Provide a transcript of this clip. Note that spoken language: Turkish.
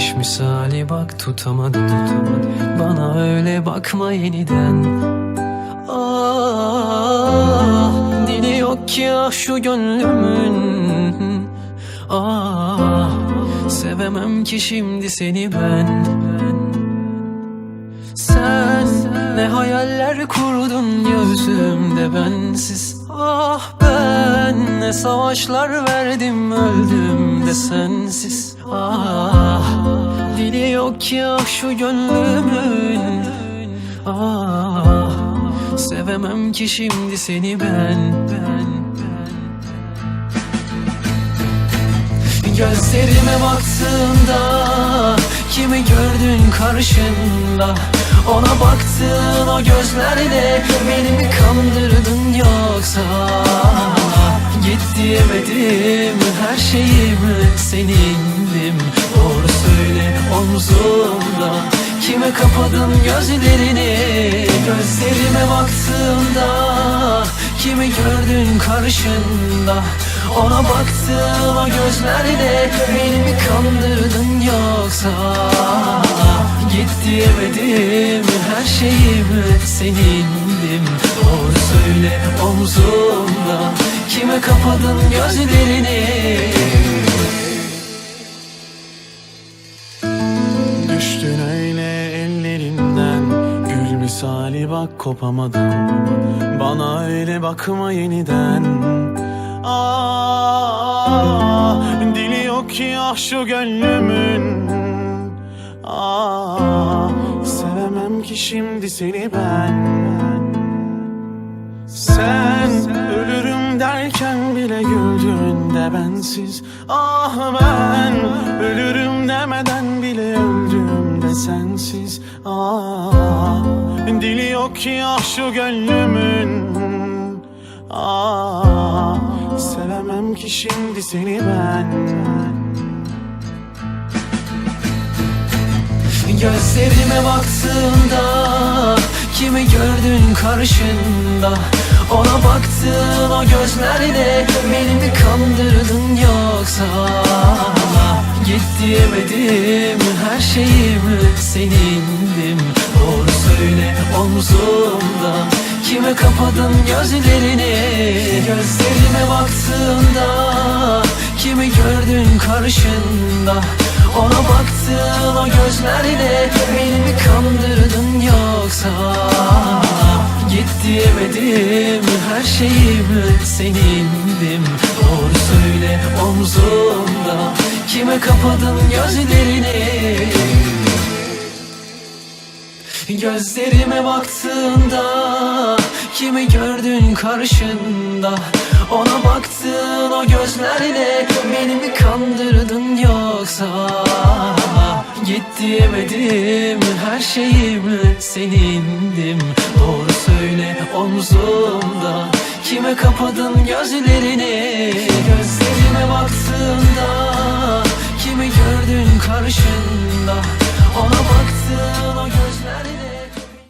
Güneş misali bak tutamadım Bana öyle bakma yeniden. Ah dili yok ki ah şu gönlümün. Ah sevemem ki şimdi seni ben. Sen ne hayaller kurdun gözümde bensiz Ah ben ne savaşlar verdim öldüm de sensiz. Ah dili yok ah şu gönlümün. Ah sevemem ki şimdi seni ben Gözlerime baktığında Kimi gördün karşında Ona baktığın o gözlerle Beni mi kandırdın yoksa? Git diyemedim her şeyim senindim. Doğru söyle omzumda Kime kapadın gözlerini? Gözlerime baktığında Kimi gördün karşında? Ona baktığın o gözlerle Beni mi kandırdın yoksa Git diyemedim her şeyim senindim. Doğru söyle omzumda Kime kapadın gözlerini? Düştün öyle ellerimden Gül misali bak kopamadım Bana öyle bakma yeniden. Ah, dili yok ki ah şu gönlümün Sevemem ki şimdi seni ben. Sen ölürüm derken bile güldün de bensiz. Ah ben ölürüm demeden bile öldüm de sensiz. Ah dili yok ki ah şu gönlümün. Ah sevemem ki şimdi seni ben Gözlerime baktığında Kimi gördün karşında? Ona baktığın o gözlerle Beni mi kandırdın yoksa? Git diyemedim her şeyim senindim. Doğru söyle omzumda Kime kapadın gözlerini? Gözlerime baktığında Kimi gördün karşında Ona baktığın o gözlerle Beni mi kandırdın yoksa. Git diyemedim her şeyim senindim. Doğru söyle omzumda Kime kapadın gözlerini? Gözlerime baktığında Kimi gördün karşında? Ona baktığın o gözlerle Beni Git diyemedim her şeyim senindim. Doğru söyle omzumda Kime kapadın gözlerini? Gözlerime baktığında Kimi gördün karşında